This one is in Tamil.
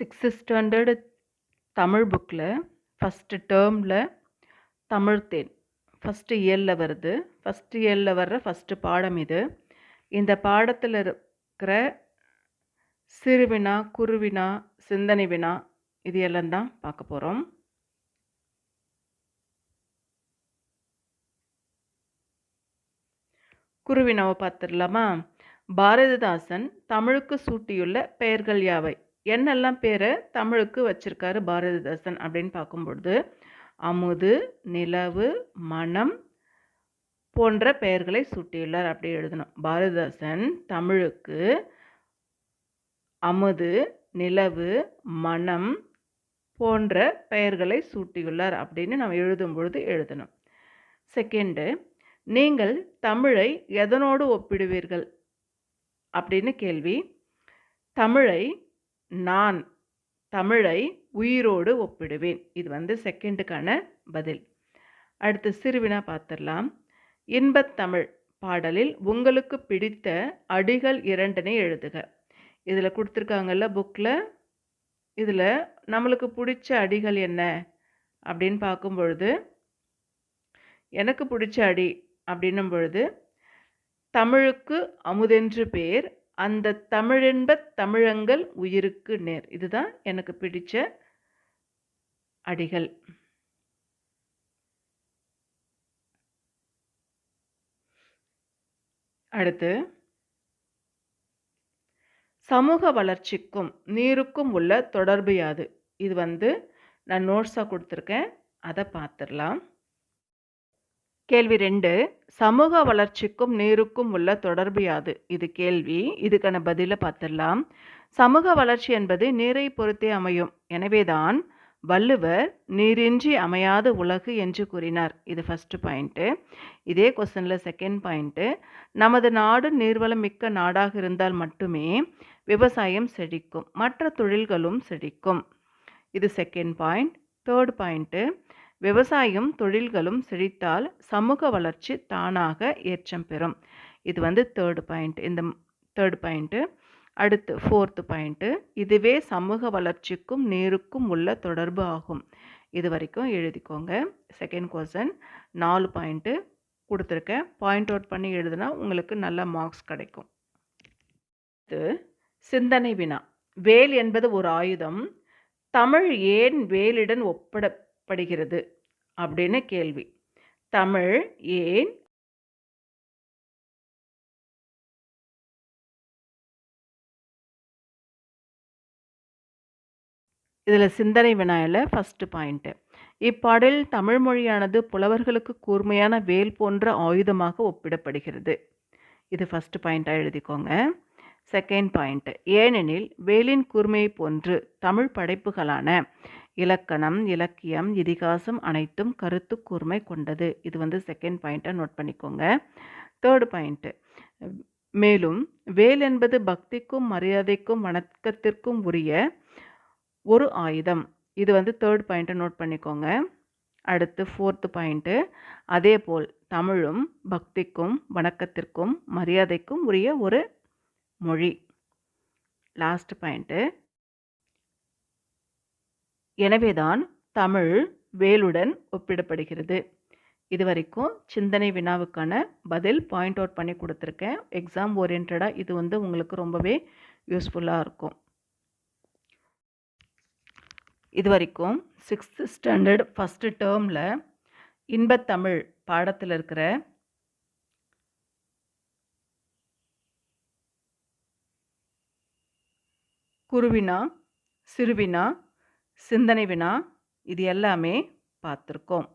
சிக்ஸ்த்து ஸ்டாண்டர்டு தமிழ் புக்கில் ஃபஸ்ட்டு டேர்மில் தமிழ் தேன். ஃபஸ்ட்டு இயலில் வருது. ஃபஸ்ட்டு இயலில் வர்ற ஃபஸ்ட்டு பாடம் இது. இந்த பாடத்தில் இருக்கிற சிறுவினா குருவினா சிந்தனை வினா இது எல்லாம் தான் பார்க்க போகிறோம். குருவினாவை பார்த்துடலாமா? பாரதிதாசன் தமிழுக்கு சூட்டியுள்ள பெயர்கள் யாவை? என்னெல்லாம் பேரை தமிழுக்கு வச்சிருக்காரு பாரதிதாசன் அப்படின்னு பார்க்கும்பொழுது அமுது நிலவு மனம் போன்ற பெயர்களை சூட்டியுள்ளார் அப்படி எழுதணும். பாரதிதாசன் தமிழுக்கு அமுது நிலவு மனம் போன்ற பெயர்களை சூட்டியுள்ளார் அப்படின்னு நம்ம எழுதும் பொழுது எழுதணும். செகண்டு நீங்கள் தமிழை எதனோடு ஒப்பிடுவீர்கள்? அப்படின்னு கேள்வி. தமிழை நான் தமிழை உயிரோடு ஒப்பிடுவேன். இது வந்து செகண்டுக்கான பதில். அடுத்து சிறுவினா பார்த்துடலாம். இன்பத்தமிழ் பாடலில் உங்களுக்கு பிடித்த அடிகள் இரண்டனை எழுதுக. இதில் கொடுத்துருக்காங்கல்ல புக்கில் இதில் நம்மளுக்கு பிடிச்ச அடிகள் என்ன? அப்படின்னு பார்க்கும் பொழுது எனக்கு பிடிச்ச அடி அப்படின்னும் பொழுது தமிழுக்கு அமுதென்று பேர் அந்த தமிழென்ப தமிழங்கள் உயிருக்கு நேர். இதுதான் எனக்கு பிடிச்ச அடிகள். அடுத்து சமூக வளர்ச்சிக்கும் நீருக்கும் உள்ள தொடர்பு யாது? இது வந்து நான் நோட்ஸாக கொடுத்துருக்கேன். அதை பார்த்துடலாம் கேள்வி ரெண்டு சமூக வளர்ச்சிக்கும் நீருக்கும் உள்ள தொடர்பு யாது? இது கேள்வி. இதுக்கான பதிலை பார்த்துடலாம் சமூக வளர்ச்சி என்பது நீரை பொறுத்தே அமையும். எனவேதான் வள்ளுவர் நீரின்றி அமையாத உலகு என்று கூறினார். இது ஃபஸ்ட்டு பாயிண்ட்டு இதே கொஸ்டனில் செகண்ட் பாயிண்ட்டு நமது நாடு நீர்வளம் மிக்க நாடாக இருந்தால் மட்டுமே விவசாயம் செழிக்கும். மற்ற தொழில்களும் செழிக்கும். இது செகண்ட் பாயிண்ட் தேர்ட் பாயிண்ட்டு விவசாயம் தொழில்களும் செழித்தால் சமூக வளர்ச்சி தானாக ஏற்றம் பெறும். இது வந்து தேர்டு பாயிண்ட் இந்த தேர்ட் பாயிண்ட்டு அடுத்து ஃபோர்த்து பாயிண்ட்டு இதுவே சமூக வளர்ச்சிக்கும் நீருக்கும் உள்ள தொடர்பு ஆகும். இது வரைக்கும் எழுதிக்கோங்க. செகண்ட் கொஸ்டன் நாலு பாயிண்ட்டு கொடுத்துருக்கேன் பாயிண்ட் அவுட் பண்ணி எழுதுனா உங்களுக்கு நல்ல மார்க்ஸ் கிடைக்கும். இது சிந்தனை வினா. வேல் என்பது ஒரு ஆயுதம். தமிழ் ஏன் வேலுடன் படுகிறது அப்படின்னு கேள்வி. தமிழ் ஏன் இதில் சிந்தனை வினாயில் ஃபஸ்ட்டு பாயிண்ட்டு இப்பாடலில் தமிழ் மொழியானது புலவர்களுக்கு கூர்மையான வேல் போன்ற ஆயுதமாக ஒப்பிடப்படுகிறது. இது ஃபஸ்ட்டு பாயிண்ட்டாக எழுதிக்கோங்க. செகண்ட் பாயிண்ட் ஏனெனில் வேலின் கூர்மையை போன்று தமிழ் படைப்புகளான இலக்கணம் இலக்கியம் இதிகாசம் அனைத்தும் கருத்து கூர்மை கொண்டது. இது வந்து செகண்ட் பாயிண்ட்டை நோட் பண்ணிக்கோங்க. தேர்டு பாயிண்ட்டு மேலும் வேல் என்பது பக்திக்கும் மரியாதைக்கும் வணக்கத்திற்கும் உரிய ஒரு ஆயுதம். இது வந்து தேர்ட் பாயிண்ட்டை நோட் பண்ணிக்கோங்க. அடுத்து ஃபோர்த்து பாயிண்ட்டு அதே போல் தமிழும் பக்திக்கும் வணக்கத்திற்கும் மரியாதைக்கும் உரிய ஒரு மொழி. லாஸ்ட் பாயிண்ட்டு எனவேதான் தமிழ் வேலுடன் ஒப்பிடப்படுகிறது. இது வரைக்கும் சிந்தனை வினாவுக்கான பதில் பாயிண்ட் அவுட் பண்ணி கொடுத்துருக்கேன். எக்ஸாம் ஓரியன்டாக இது வந்து உங்களுக்கு ரொம்பவே யூஸ்ஃபுல்லாக இருக்கும். இது வரைக்கும் சிக்ஸ்த்து ஸ்டாண்டர்ட் ஃபஸ்ட்டு டேர்மில் இன்பத்தமிழ் பாடத்தில் இருக்கிற குருவினா சிறுவினா சிந்தனை வினா இது எல்லாமே பார்த்துருக்கோம்.